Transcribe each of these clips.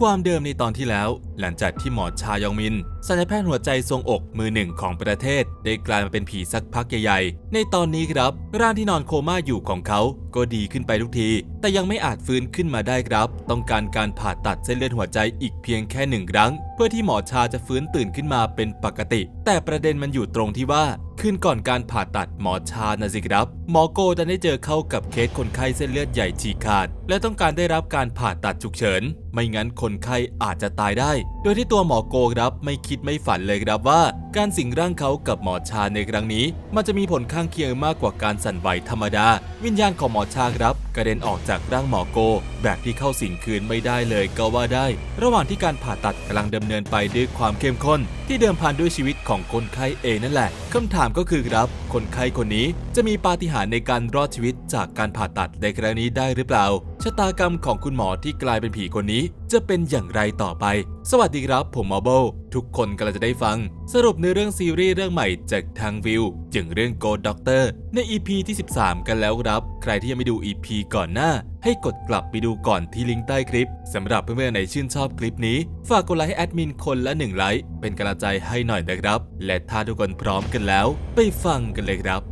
ความเดิมในตอนที่แล้ว หลังจากที่หมอชายองมิน สัญญาแพทย์หัวใจทรงอกมือหนึ่งของประเทศ ได้กลายมาเป็นผีสักพักใหญ่ๆ ในตอนนี้ครับ ร่างที่นอนโคม่าอยู่ของเขาก็ดีขึ้นไปทุกที แต่ยังไม่อาจฟื้นขึ้นมาได้ครับ ต้องการการผ่าตัดเส้นเลือดหัวใจอีกเพียงแค่หนึ่งครั้ง เพื่อที่หมอชาจะฟื้นตื่นขึ้นมาเป็นปกติ แต่ประเด็นมันอยู่ตรงที่ว่าคืนก่อนการผ่าตัดหมอชานะสิครับ หมอโกจะได้เจอเข้ากับเคสคนไข้เส้นเลือดใหญ่ฉีกขาด และต้องการได้รับการผ่าตัดฉุกเฉิน ไม่งั้นคนไข้อาจจะตายได้ โดยที่ตัวหมอโกครับไม่คิดไม่ฝันเลยครับว่า การสิงร่างเขากับหมอชาในครั้งนี้ มันจะมีผลข้างเคียงมากกว่าการสั่นไหวธรรมดา วิญญาณของหมอชาครับกระเด็นออกจากร่างหมอโก แบบที่เข้าสิงคืนไม่ได้เลยก็ว่าได้ ระหว่างที่การผ่าตัดกำลังดำเนินไปด้วยความเข้มข้น ที่เดิมพันด้วยชีวิตของคนไข้เองนั่นแหละคำถามก็คือครับ คนไข้คนนี้จะมีปาฏิหาริย์ในการรอดชีวิตจากการผ่าตัดในครั้งนี้ได้หรือเปล่าชะตากรรมของคุณหมอที่กลายเป็นผีคนนี้ จะเป็นอย่างไรต่อไป สวัสดีครับ ผมมอเบลทุกคนกำลังจะได้ฟังสรุปในเรื่องซีรีส์เรื่องใหม่จากทางวิวอย่างเรื่อง Go Doctor ใน EP ที่ 13 กันแล้วครับ ใครที่ยังไม่ดู EP ก่อนหน้า ให้กดกลับไปดูก่อนที่ลิงก์ใต้คลิปสำหรับเพื่อนๆไหนชื่นชอบคลิปนี้ ฝากกดไลค์ให้แอดมินคนละ1ไลค์เป็นกำลังใจให้หน่อยนะครับ และถ้าทุกคนพร้อมกันแล้ว ไปฟังกันเลยครับ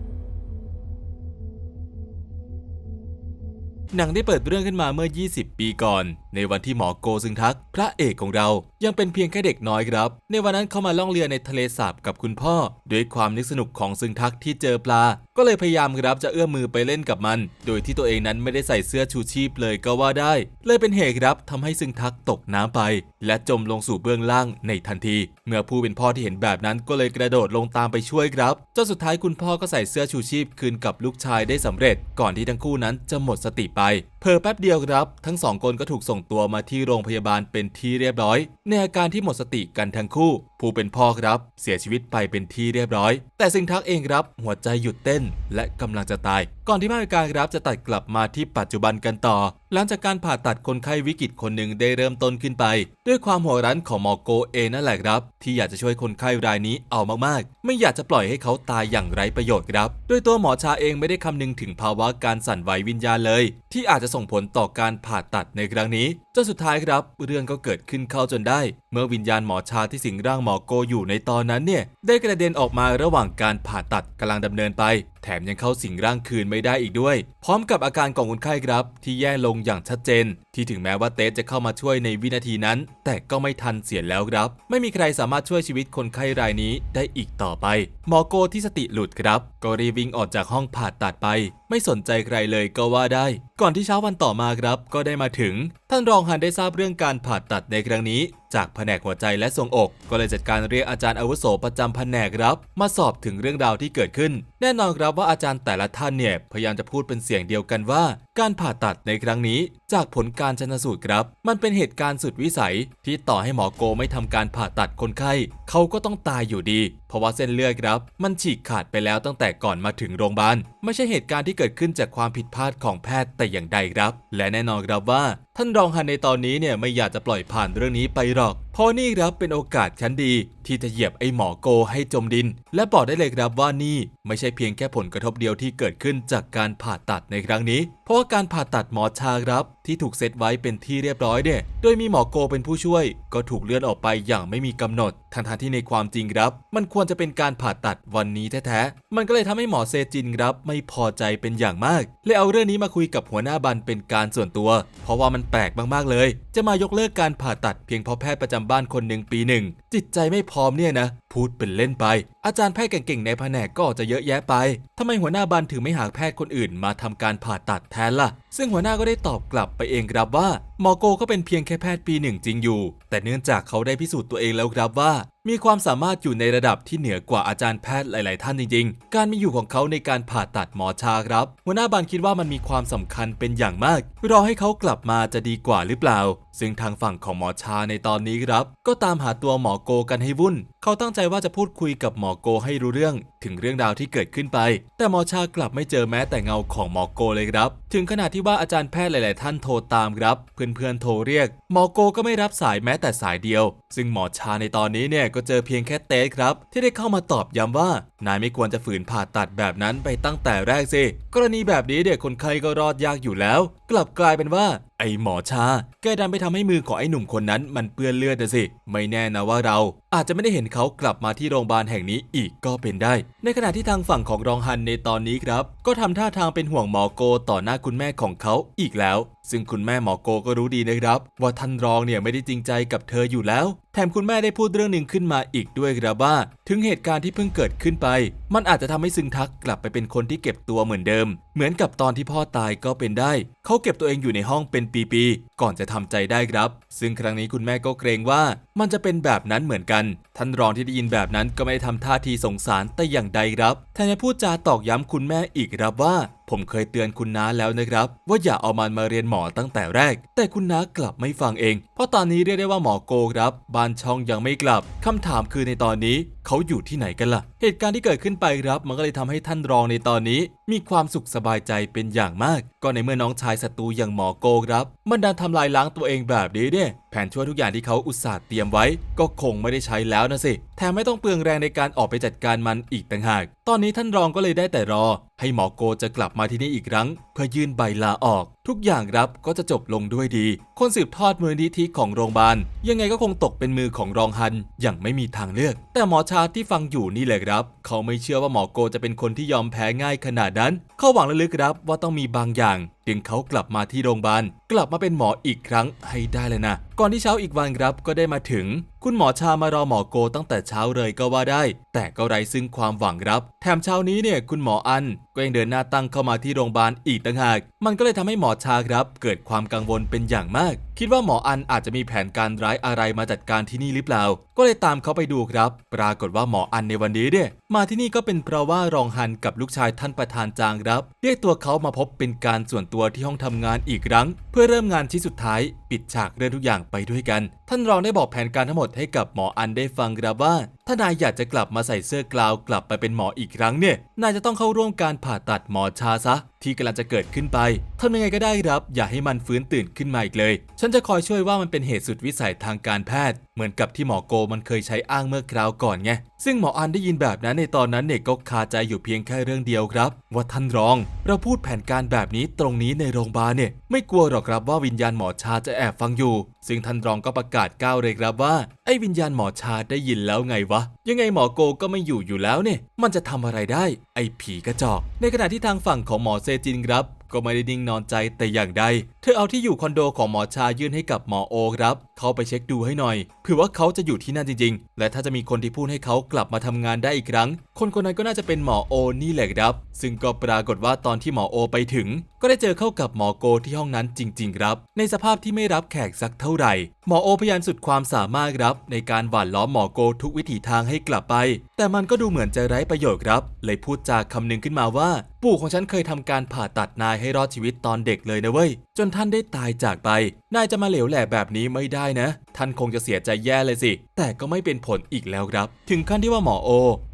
หนังได้เปิดเรื่องขึ้นมาเมื่อ 20 ปีก่อน ในวันที่หมอโกซึงทัก พระเอกของเรา ยังเป็นเพียงแค่เด็กน้อยครับ ในวันนั้นเขามาล่องเรือในทะเลสาบกับคุณพ่อ ด้วยความนึกสนุกของซึงทักที่เจอปลา ก็เลยพยายามครับจะเอื้อมมือไปเล่นกับมัน โดยที่ตัวเองนั้นไม่ได้ใส่เสื้อชูชีพเลยก็ว่าได้ เลยเป็นเหตุครับทำให้ซึงทักตกน้ำไป และจมลงสู่เบื้องล่างในทันที เมื่อผู้เป็นพ่อที่เห็นแบบนั้นก็เลยกระโดดลงตามไปช่วยครับจนสุดท้ายคุณพ่อก็ใส่เสื้อชูชีพคืนกับลูกชายได้สำเร็จ ก่อนที่ทั้งคู่นั้นจะหมดสติไป เพอแป๊บเดียวครับ ทั้งสองคนก็ถูกส่งตัวมาที่โรงพยาบาลเป็นที่เรียบร้อย ในอาการที่หมดสติกันทั้งคู่ ผู้เป็นพ่อครับ เสียชีวิตไปเป็นที่เรียบร้อย แต่ซิงทักเองครับหัวใจหยุดเต้นและกำลังจะตายก่อนที่ภาพการครับจะตัดกลับมาที่ปัจจุบันกันต่อ หลังจากการผ่าตัดคนไข้วิกฤตคนหนึ่งได้เริ่มต้นขึ้นไป ด้วยความหัวรั้นของหมอโกเอนั่นแหละครับ ที่อยากจะช่วยคนไข้รายนี้เอามากๆ ไม่อยากจะปล่อยให้เขาตายอย่างไร้ประโยชน์ครับโดยตัวหมอชาเองไม่ได้คำนึงถึงภาวะการสั่นไหววิญญาณเลย ที่อาจจะส่งผลต่อการผ่าตัดในครั้งนี้จนสุดท้ายครับ เรื่องก็เกิดขึ้นเข้าจนได้ เมื่อวิญญาณหมอชาที่สิงร่างหมอโกอยู่ในตอนนั้นเนี่ย ได้กระเด็นออกมาระหว่างการผ่าตัดกำลังดำเนินไป แถมยังเข้าสิงร่างคืนไม่ได้อีกด้วย พร้อมกับอาการของคนไข้ครับ ที่แย่ลงอย่างชัดเจน ที่ถึงแม้ว่าเตสจะเข้ามาช่วยในวินาทีนั้น แต่ก็ไม่ทันเสียแล้วครับ ไม่มีใครสามารถช่วยชีวิตคนไข้รายนี้ได้อีกต่อไป หมอโกที่สติหลุดครับ ก็รีวิ่งออกจากห้องผ่าตัดไป ไม่สนใจใครเลยก็ว่าได้ ก่อนที่เช้าวันต่อมาครับ ก็ได้มาถึง ท่านรองฮันได้ทราบเรื่องการผ่าตัดในครั้งนี้ จากแผนกหัวใจและทรงอก ก็เลยจัดการเรียกอาจารย์อาวุโสประจำแผนกครับ มาสอบถึงเรื่องราวที่เกิดขึ้น แน่นอนครับว่าอาจารย์แต่ละท่านเนี่ยพยายามจะพูดเป็นเสียงเดียวกันว่า การผ่าตัดในครั้งนี้ จากผลการชนสูตรครับ มันเป็นเหตุการณ์สุดวิสัย ที่ต่อให้หมอโกไม่ทำการผ่าตัดคนไข้เขาก็ต้องตายอยู่ดี เพราะว่าเส้นเลือดครับ มันฉีกขาดไปแล้วตั้งแต่ก่อนมาถึงโรงพยาบาลไม่ใช่เหตุการณ์ที่เกิดขึ้นจากความผิดพลาดของแพทย์แต่อย่างใดครับ และแน่นอนครับว่า ท่านรองฮันในตอนนี้เนี่ยไม่อยากจะปล่อยผ่านเรื่องนี้ไปหรอกเพราะนี่ครับเป็นโอกาสชั้นดี ที่จะเหยียบไอ้หมอโกให้จมดิน และบอกได้เลยครับว่านี่ไม่ใช่เพียงแค่ผลกระทบเดียวที่เกิดขึ้นจากการผ่าตัดในครั้งนี้ เพราะว่าการผ่าตัดหมอชาครับ ที่ถูกเซตไว้เป็นที่เรียบร้อยเนี่ยโดยมีหมอโกเป็นผู้ช่วย ก็ถูกเลื่อนออกไปอย่างไม่มีกำหนดทั้งทที่ในความจริงครับ มันควรจะเป็นการผ่าตัดวันนี้แท้ๆมันก็เลยทำให้หมอเซจินครับ ไม่พอใจเป็นอย่างมากเลยเอาเรื่องนี้มาคุยกับหัวหน้าบันเป็นการส่วนตัว เพราะว่ามันแปลกมากๆเลย จะมายกเลิกการผ่าตัดเพียงเพราะแพทย์ประจำบ้านคนหนึ่งปีหนึ่งจิตใจไม่พร้อมเนี่ยนะ พูดเป็นเล่นไป อาจารย์แพทย์เก่งๆในแผนกก็จะเยอะแยะไปทำไมหัวหน้าบันถึงไม่หาแพทย์คนอื่นมาทำการผ่าตัดแทนล่ะ ซึ่งหัวหน้าก็ได้ตอบกลับไปเองครับว่าหมอโกก็เป็นเพียงแค่แพทย์ปีหนึ่งจริงอยู่ แต่เนื่องจากเขาได้พิสูจน์ตัวเองแล้วครับว่า มีความสามารถอยู่ในระดับที่เหนือกว่าอาจารย์แพทย์หลาย ๆ ท่านจริง ๆ การมีอยู่ของเขาในการผ่าตัดหมอชาครับ หัวหน้าบันคิดว่ามันมีความสำคัญเป็นอย่างมาก รอให้เขากลับมาจะดีกว่าหรือเปล่า ซึ่งทางฝั่งของหมอชาในตอนนี้ครับ ก็ตามหาตัวหมอโกกันให้วุ่น เขาตั้งใจว่าจะพูดคุยกับหมอโกให้รู้เรื่อง ถึงเรื่องราวที่เกิดขึ้นไป แต่หมอชากลับไม่เจอแม้แต่เงาของหมอโกเลยครับ ถึงขนาดที่ว่าอาจารย์แพทย์หลาย ๆ ท่านโทรตามครับ เพื่อน ๆ โทรเรียก หมอโกก็ไม่รับสายแม้แต่สายเดียว ซึ่งหมอชาในตอนนี้เนี่ยก็เจอเพียงแค่เตสครับ ที่ได้เข้ามาตอบย้ำว่านายไม่ควรจะฝืนผ่าตัดแบบนั้นไปตั้งแต่แรกสิกรณีแบบนี้เด็กคนไข้ก็รอดยากอยู่แล้ว กลับกลายเป็นว่าไอหมอชา แกดันไปทำให้มือของไอหนุ่มคนนั้นมันเปื้อนเลือดนะสิ ไม่แน่นะว่าเราอาจจะไม่ได้เห็นเขากลับมาที่โรงพยาบาลแห่งนี้อีกก็เป็นได้ในขณะที่ทางฝั่งของรองฮันในตอนนี้ครับ ก็ทำท่าทางเป็นห่วงหมอโกต่อหน้าคุณแม่ของเขาอีกแล้วซึ่งคุณแม่หมอโกก็รู้ดีนะครับ ว่าท่านรองเนี่ยไม่ได้จริงใจกับเธออยู่แล้ว แถมคุณแม่ได้พูดเรื่องหนึ่งขึ้นมาอีกด้วยครับว่า ถึงเหตุการณ์ที่เพิ่งเกิดขึ้นไป มันอาจจะทำให้ซึงทักกลับไปเป็นคนที่เก็บตัวเหมือนเดิม เหมือนกับตอนที่พ่อตายก็เป็นได้ เขาเก็บตัวเองอยู่ในห้องเป็นปีๆก่อนจะทำใจได้ครับ ซึ่งครั้งนี้คุณแม่ก็เกรงว่า มันจะเป็นแบบนั้นเหมือนกัน ท่านรองที่ได้ยินแบบนั้นก็ไม่ได้ทำท่าทีสงสารแต่อย่างใดครับแทนจะพูดจาตอกย้ำคุณแม่อีกครับว่า ผมเคยเตือนคุณน้าแล้วนะครับ ว่าอย่าเอามันมาเรียนหมอตั้งแต่แรก แต่คุณน้ากลับไม่ฟังเอง เพราะตอนนี้เรียกได้ว่าหมอโกครับบ้านช่องยังไม่กลับคำถามคือในตอนนี้เขาอยู่ที่ไหนกันล่ะ เหตุการณ์ที่เกิดขึ้นไปครับ มันก็เลยทำให้ท่านรองในตอนนี้ มีความสุขสบายใจเป็นอย่างมาก ก็ในเมื่อน้องชายศัตรูอย่างหมอโกครับ มันดันทำลายล้างตัวเองแบบนี้เนี่ย แผนช่วยทุกอย่างที่เขาอุตส่าห์เตรียมไว้ ก็คงไม่ได้ใช้แล้วนะสิ แถมไม่ต้องเปลืองแรงในการออกไปจัดการมันอีกต่างหาก ตอนนี้ท่านรองก็เลยได้แต่รอ ให้หมอโกจะกลับมาที่นี่อีกครั้ง เพื่อยื่นใบลาออก ทุกอย่างรับก็จะจบลงด้วยดี คนสืบทอดมูลนิธิของโรงพยาบาล ยังไงก็คงตกเป็นมือของรองฮันอย่างไม่มีทางเลือก แต่หมอชาที่ฟังอยู่นี่เลยครับ เขาไม่เชื่อว่าหมอโกจะเป็นคนที่ยอมแพ้ง่ายขนาดนั้น เขาหวังลึกๆครับว่าต้องมีบางอย่างดึงเขากลับมาที่โรงพยาบาลกลับมาเป็นหมออีกครั้งให้ได้เลยนะ ก่อนที่เช้าอีกวันครับก็ได้มาถึง คุณหมอชามารอหมอโกตั้งแต่เช้าเลยก็ว่าได้ แต่ก็ไร้ซึ่งความหวังครับ แถมเช้านี้เนี่ยคุณหมออันก็ยังเดินหน้าตั้งเข้ามาที่โรงพยาบาลอีกต่างหาก มันก็เลยทำให้หมอชาครับ เกิดความกังวลเป็นอย่างมากคิดว่าหมออันอาจจะมีแผนการร้ายอะไรมาจัดการที่นี่หรือเปล่า ก็เลยตามเขาไปดูครับ ปรากฏว่าหมออันในวันนี้เนี่ยมาที่นี่ก็เป็นเพราะว่ารองฮันกับลูกชายท่านประธานจางครับเรียกตัวเขามาพบเป็นการส่วนตัวที่ห้องทำงานอีกครั้ง เพื่อเริ่มงานที่สุดท้าย ปิดฉากเรื่องทุกอย่างไปด้วยกัน ท่านรองได้บอกแผนการทั้งหมดให้กับหมออันได้ฟังครับว่าถ้านายอยากจะกลับมาใส่เสื้อกลาวกลับไปเป็นหมออีกครั้งเนี่ย นายจะต้องเข้าร่วมการผ่าตัดหมอชาซะ ที่กำลังจะเกิดขึ้นไปทำยังไงก็ได้ครับ อย่าให้มันฟื้นตื่นขึ้นมาอีกเลย ฉันจะคอยช่วยว่ามันเป็นเหตุสุดวิสัยทางการแพทย์ เหมือนกับที่หมอโกมันเคยใช้อ้างเมื่อคราวก่อนไง ซึ่งหมออันได้ยินแบบนั้นในตอนนั้นเนี่ยก็คาใจอยู่เพียงแค่เรื่องเดียวครับ ว่าท่านรอง เราพูดแผนการแบบนี้ตรงนี้ในโรงพยาบาลเนี่ย ไม่กลัวหรอกครับว่าวิญญาณหมอชาจะแอบฟังอยู่ ซึ่งท่านรองก็ประกาศก้าวเลยครับว่าไอ้วิญญาณหมอชาได้ยินแล้วไงวะยังไงหมอโกก็ไม่อยู่อยู่แล้วเนี่ย มันจะทำอะไรได้ ไอ้ผีกระจอก ในขณะที่ทางฝั่งของหมอเซจินครับ ก็ไม่ได้นิ่งนอนใจแต่อย่างใด เธอเอาที่อยู่คอนโดของหมอชายื่นให้กับหมอโอครับ เขาไปเช็คดูให้หน่อย เผื่อว่าเขาจะอยู่ที่นั่นจริง ๆ และถ้าจะมีคนที่พูดให้เขากลับมาทำงานได้อีกครั้ง คนคนนั้นก็น่าจะเป็นหมอโอนี่แหละครับ ซึ่งก็ปรากฏว่าตอนที่หมอโอไปถึง ก็ได้เจอเข้ากับหมอโกที่ห้องนั้นจริง ๆ ครับ ในสภาพที่ไม่รับแขกสักเท่าไหร่ หมอโอพยายามสุดความสามารถครับในการหว่านล้อมหมอโกทุกวิถีทางให้กลับไป แต่มันก็ดูเหมือนจะไร้ประโยชน์ครับ เลยพูดจาคำหนึ่งขึ้นมาว่า ปู่ของฉันเคยทำการผ่าตัดนายให้รอดชีวิตตอนเด็กเลยนะเว้ย จนท่านได้ตายจากไป นายจะมาเหลวแหล่แบบนี้ไม่ได้นะท่านคงจะเสียใจแย่เลยสิ แต่ก็ไม่เป็นผลอีกแล้วครับ ถึงขั้นที่ว่าหมอโอ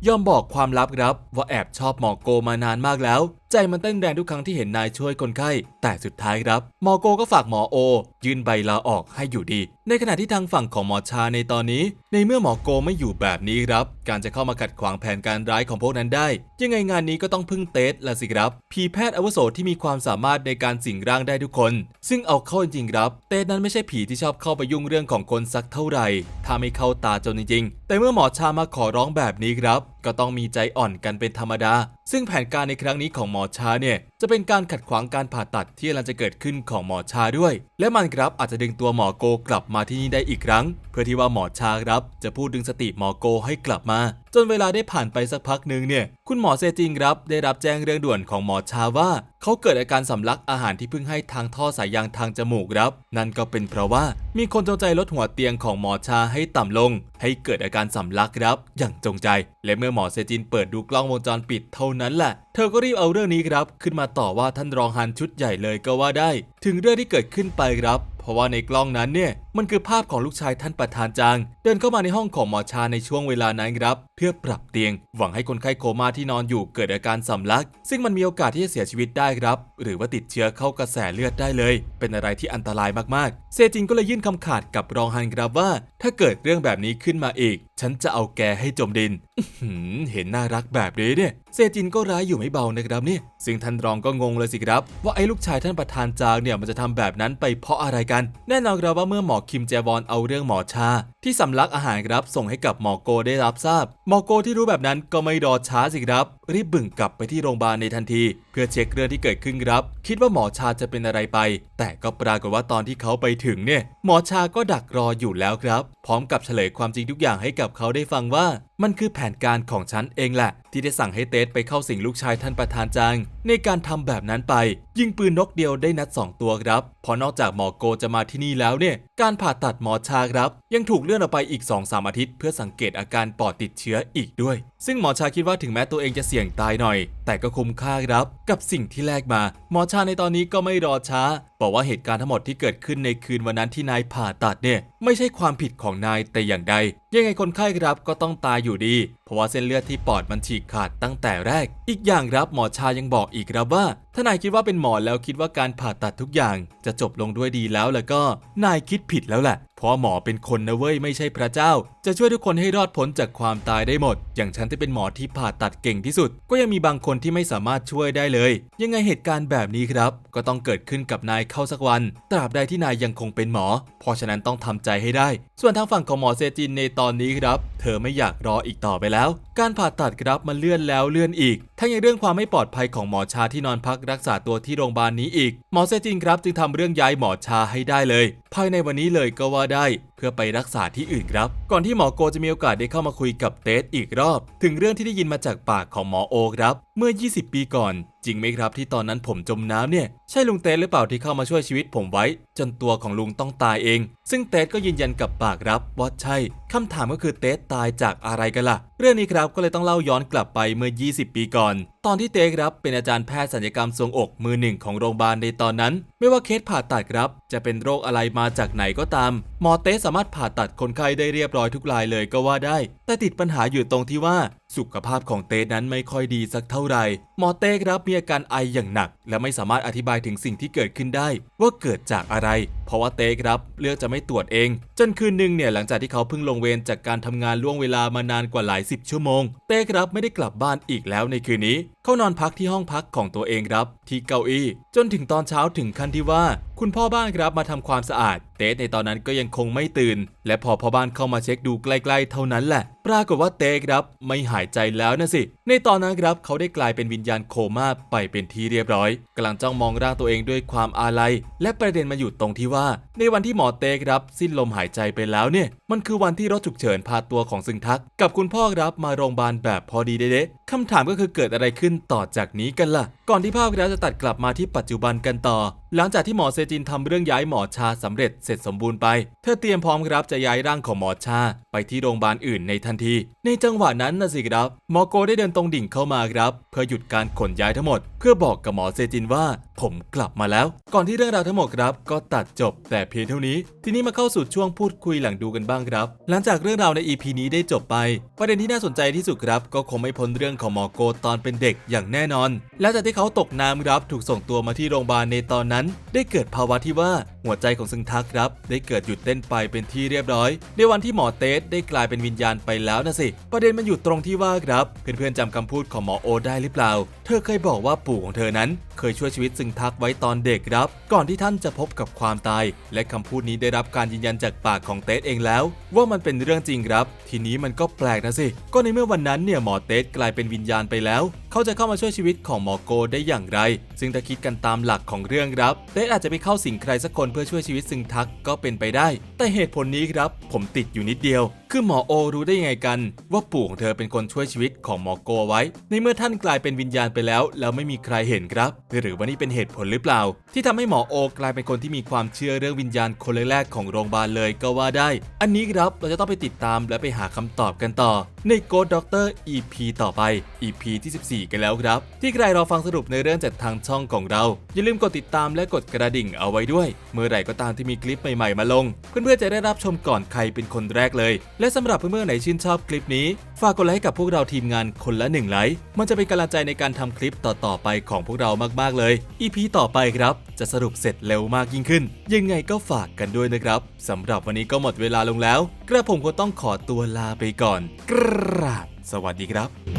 ยอมบอกความลับครับ ว่าแอบชอบหมอโกมานานมากแล้ว ใจมันเต้นแรงทุกครั้งที่เห็นนายช่วยคนไข้ แต่สุดท้ายครับ หมอโกก็ฝากหมอโอ ยื่นใบลาออกให้อยู่ดี ในขณะที่ทางฝั่งของหมอชาในตอนนี้ ในเมื่อหมอโกไม่อยู่แบบนี้ครับ การจะเข้ามาขัดขวางแผนการร้ายของพวกนั้นได้ ยังไงงานนี้ก็ต้องพึ่งเตสละสิครับพีแพทย์อาวุโสที่มีความสามารถในการสิงร่างได้ทุกคน ซึ่งเอาเข้าจริงครับ เตสนั้นไม่ใช่ผีที่ชอบเข้าไปยุ่งเรื่องของคนสักเท่าไหร่ ถ้าไม่เข้าตาจนจริง แต่เมื่อหมอชามาขอร้องแบบนี้ครับ ก็ต้องมีใจอ่อนกันเป็นธรรมดา ซึ่งแผนการในครั้งนี้ของหมอชาเนี่ย จะเป็นการขัดขวางการผ่าตัดที่กำลังจะเกิดขึ้นของหมอชาด้วย และมันครับอาจจะดึงตัวหมอโกกลับมาที่นี่ได้อีกครั้ง เพื่อที่ว่าหมอชาครับ จะพูดดึงสติหมอโกให้กลับมา จนเวลาได้ผ่านไปสักพักหนึ่งเนี่ย คุณหมอเซจิงครับ ได้รับแจ้งเรื่องด่วนของหมอชาว่าเขาเกิดอาการสำลักอาหารที่เพิ่งให้ทางท่อสายยางทางจมูกครับ นั่นก็เป็นเพราะว่ามีคนจงใจลดหัวเตียงของหมอชาให้ต่ำลงให้เกิดอาการสำลักครับ อย่างจงใจ และเมื่อหมอเซจินเปิดดูกล้องวงจรปิดเท่านั้นแหละ เธอก็รีบเอาเรื่องนี้ครับ ขึ้นมาต่อว่าท่านรองฮันชุดใหญ่เลยก็ว่าได้ ถึงเรื่องที่เกิดขึ้นไปครับ ราะว่าในกล้องนั้นเนี่ยมันคือภาพของลูกชายท่านประธานจาง เดินเข้ามาในห้องของหมอชาในช่วงเวลานั้นครับ เพื่อปรับเตียง หวังให้คนไข้โคม่าที่นอนอยู่เกิดอาการสำลัก ซึ่งมันมีโอกาสที่จะเสียชีวิตได้ครับ หรือว่าติดเชื้อเข้ากระแสเลือดได้เลย เป็นอะไรที่อันตรายมากๆ เซจินก็เลยยื่นคำขาดกับรองฮันครับว่า ถ้าเกิดเรื่องแบบนี้ขึ้นมาอีก ฉันจะเอาแกให้จมดินเห็นน่ารักแบบนี้เนี่ย เซจินก็ร้ายอยู่ไม่เบานะครับเนี่ยซึ่งท่านรองก็งงเลยสิครับ ว่าไอ้ลูกชายท่านประธานจางเนี่ยมันจะทำแบบนั้นไปเพราะอะไรกัน แน่นอนครับว่าเมื่อหมอคิมแจวอนเอาเรื่องหมอชา ที่สำลักอาหารครับส่งให้กับหมอโกได้รับทราบหมอโกที่รู้แบบนั้นก็ไม่รอช้าสิครับ รีบบึ่งกลับไปที่โรงพยาบาลในทันที เพื่อเช็คเรื่องที่เกิดขึ้นครับ คิดว่าหมอชาจะเป็นอะไรไป แต่ก็ปรากฏว่าตอนที่เขาไปถึงเนี่ย หมอชาก็ดักรออยู่แล้วครับ พร้อมกับเฉลยความจริงทุกอย่างให้กับเขาได้ฟังว่า มันคือแผนการของฉันเองแหละ ที่ได้สั่งให้เตสไปเข้าสิงลูกชายท่านประธานจางในการทำแบบนั้นไป ยิงปืนนกเดียวได้นัด 2 ตัวครับเพราะนอกจากหมอโกจะมาที่นี่แล้วเนี่ย การผ่าตัดหมอชาครับ ยังถูกเลื่อนออกไปอีก 2-3 อาทิตย์ เพื่อสังเกตอาการปอดติดเชื้ออีกด้วยซึ่งหมอชาคิดว่าถึงแม้ตัวเองจะเสี่ยงตายหน่อย แต่ก็คุ้มค่าครับ กับสิ่งที่แลกมา หมอชาในตอนนี้ก็ไม่รอช้า บอกว่าเหตุการณ์ทั้งหมดที่เกิดขึ้นในคืนวันนั้นที่นายผ่าตัดเนี่ยไม่ใช่ความผิดของนายแต่อย่างใด ยังไงคนไข้ครับก็ต้องตายอยู่ดี เพราะว่าเส้นเลือดที่ปอดมันฉีกขาดตั้งแต่แรก อีกอย่างครับหมอชายังบอกอีกครับว่า ถ้านายคิดว่าเป็นหมอแล้วคิดว่าการผ่าตัดทุกอย่าง จะจบลงด้วยดีแล้วแล้วก็ นายคิดผิดแล้วแหละ เพราะหมอเป็นคนนะเว้ยไม่ใช่พระเจ้า จะช่วยทุกคนให้รอดพ้นจากความตายได้หมด อย่างฉันที่เป็นหมอที่ผ่าตัดเก่งที่สุด ก็ยังมีบางคนที่ไม่สามารถช่วยได้เลย ยังไงเหตุการณ์แบบนี้ครับ ก็ต้องเกิดขึ้นกับนายเข้าสักวัน ตราบใดที่นายยังคงเป็นหมอ เพราะฉะนั้นต้องทำใจให้ได้ ส่วนทางฝั่งของหมอเซจินในตอนนี้ครับ เธอไม่อยากรออีกต่อไปแล้ว การผ่าตัดครับมันเลื่อนแล้วเลื่อนอีก ทั้งยังเรื่องความไม่ปลอดภัยของหมอชาที่นอนพักรักษาตัวที่โรงพยาบาลนี้อีก หมอเซจินครับจึงทำเรื่องย้ายหมอชาให้ได้เลย ภายในวันนี้เลยก็ว่าได้ เพื่อไปรักษาที่อื่นครับ ก่อนที่หมอโกจะมีโอกาสได้เข้ามาคุยกับเตสอีกรอบ ถึงเรื่องที่ได้ยินมาจากปากของหมอโอครับ เมื่อ 20 ปีก่อนจริงไหมครับที่ตอนนั้นผมจมน้ำเนี่ย ใช่ลุงเตสหรือเปล่าที่เข้ามาช่วยชีวิตผมไว้ จนตัวของลุงต้องตายเอง ซึ่งเตสก็ยืนยันกับปากรับว่าใช่คำถามก็คือเตสตายจากอะไรกันล่ะ เรื่องนี้ครับก็เลยต้องเล่าย้อนกลับไปเมื่อ 20 ปีก่อน ตอนที่เตสครับเป็นอาจารย์แพทย์ศัลยกรรมทรวงอกมือหนึ่งของโรงพยาบาลในตอนนั้น ไม่ว่าเคสผ่าตัดครับ จะเป็นโรคอะไรมาจากไหนก็ตาม หมอเตสสามารถผ่าตัดคนไข้ได้เรียบร้อยทุกรายเลยก็ว่าได้ แต่ติดปัญหาอยู่ตรงที่ว่า สุขภาพของเตสนั้นไม่ค่อยดีสักเท่าไหร่ หมอเต้ครับมีอาการไออย่างหนัก และไม่สามารถอธิบายถึงสิ่งที่เกิดขึ้นได้ ว่าเกิดจากอะไร เพราะว่าเต้ครับเลือกจะไม่ตรวจเอง จนคืนหนึ่งเนี่ยหลังจากที่เขาเพิ่งลงเวรจากการทำงานล่วงเวลามานานกว่าหลายสิบชั่วโมง เต้ครับไม่ได้กลับบ้านอีกแล้วในคืนนี้ เขานอนพักที่ห้องพักของตัวเองครับ ที่เก้าอี้ จนถึงตอนเช้าถึงขั้นที่ว่า คุณพ่อบ้านครับมาทำความสะอาด เต้ในตอนนั้นก็ยังคงไม่ตื่น และพอพ่อบ้านเข้ามาเช็คดูใกล้ๆ เท่านั้นแหละ ปรากฏว่าเต้ครับไม่หายใจแล้วนะสิ ในตอนนั้นครับเขาได้กลายเป็นวิญญาณโคม่าไปเป็นที่เรียบร้อยกำลังจ้องมองร่างตัวเองด้วยความอาลัย และประเด็นมาอยู่ตรงที่ว่า ในวันที่หมอเต้ครับสิ้นลมหายใจไปแล้วเนี่ย มันคือวันที่รถฉุกเฉินพาตัวของซึงทัก กับคุณพ่อครับมาโรงพยาบาลแบบพอดีเด๊ะคำถามก็คือเกิดอะไรขึ้นต่อจากนี้กันล่ะ ก่อนที่ภาพครับจะตัดกลับมาที่ปัจจุบันกันต่อ หลังจากที่หมอเซจินทำเรื่องย้ายหมอชาสำเร็จเสร็จสมบูรณ์ไป เธอเตรียมพร้อมครับจะย้ายร่างของหมอชาไปที่โรงพยาบาลอื่นในทันที ในจังหวะนั้นนะสิครับ หมอโกได้เดินตรงดิ่งเข้ามาครับ เพื่อหยุดการขนย้ายทั้งหมด เพื่อบอกกับหมอเซจินว่า ผมกลับมาแล้ว ก่อนที่เรื่องราวทั้งหมดครับ ก็ตัดจบแต่เพียงเท่านี้ ทีนี้มาเข้าสู่ช่วงพูดคุยหลังดูกันบ้างครับ หลังจากเรื่องราวใน EP นี้ได้จบไป ประเด็นที่น่าสนใจที่สุดครับ ก็คงไม่พ้นเรื่องของหมอโกตอนเป็นเด็กอย่างแน่นอน และจากที่เขาตกน้ำครับถูกส่งตัวมาที่โรงพยาบาลในตอนนั้น ได้เกิดภภาวะที่ว่าหัวใจของซึงทักครับ ได้เกิดหยุดเต้นไปเป็นที่เรียบร้อย ในวันที่หมอเตสได้กลายเป็นวิญญาณไปแล้วนะสิ ประเด็นมันอยู่ตรงที่ว่าครับ เพื่อนๆจำคำพูดของหมอโอได้หรือเปล่า เธอเคยบอกว่าปู่ของเธอนั้นเคยช่วยชีวิตซึงทักไว้ตอนเด็กครับ ก่อนที่ท่านจะพบกับความตาย และคำพูดนี้ได้รับการยืนยันจากปากของเตสเองแล้ว ว่ามันเป็นเรื่องจริงครับ ทีนี้มันก็แปลกนะสิ ก็ในเมื่อวันนั้นเนี่ยหมอเตสกลายเป็นวิญญาณไปแล้ว เขาจะเข้ามาช่วยชีวิตของหมอโกได้อย่างไร ซึ่งถ้าคิดกันตามหลักของเรื่องครับ เตสอาจจะไปเข้าสิงใครสักคนเพื่อช่วยชีวิตซึงทักก็เป็นไปได้ แต่เหตุผลนี้ครับ ผมติดอยู่นิดเดียวคือหมอโอรู้ได้ยังไงกัน ว่าปู่ของเธอเป็นคนช่วยชีวิตของหมอโกไว้ ในเมื่อท่านกลายเป็นวิญญาณไปแล้ว แล้วไม่มีใครเห็นครับ หรือว่านี่เป็นเหตุผลหรือเปล่า ที่ทำให้หมอโอกลายเป็นคนที่มีความเชื่อเรื่องวิญญาณคนแรกๆของโรงพยาบาลเลยก็ว่าได้ อันนี้ครับเราจะต้องไปติดตามและไปหาคำตอบกันต่อ ใน Ghost Doctor EP ต่อไป EP ที่ 14 กันแล้วครับ ที่ใครรอฟังสรุปในเรื่องจากทางช่องของเรา อย่าลืมกดติดตามและกดกระดิ่งเอาไว้ด้วย เมื่อไหร่ก็ตามที่มีคลิปใหม่ๆมาลง เพื่อนๆจะได้รับชมก่อนใครเป็นคนแรกเลยและสำหรับเพื่อนๆไหนชื่นชอบคลิปนี้ ฝากกดไลค์ให้กับพวกเราทีมงานคนละหนึ่งไลค์ มันจะเป็นกำลังใจในการทำคลิปต่อๆไปของพวกเรามากๆเลย EP ต่อไปครับ จะสรุปเสร็จเร็วมากยิ่งขึ้น ยังไงก็ฝากกันด้วยนะครับสำหรับวันนี้ก็หมดเวลาลงแล้ว กระผมก็ต้องขอตัวลาไปก่อน กราบสวัสดีครับ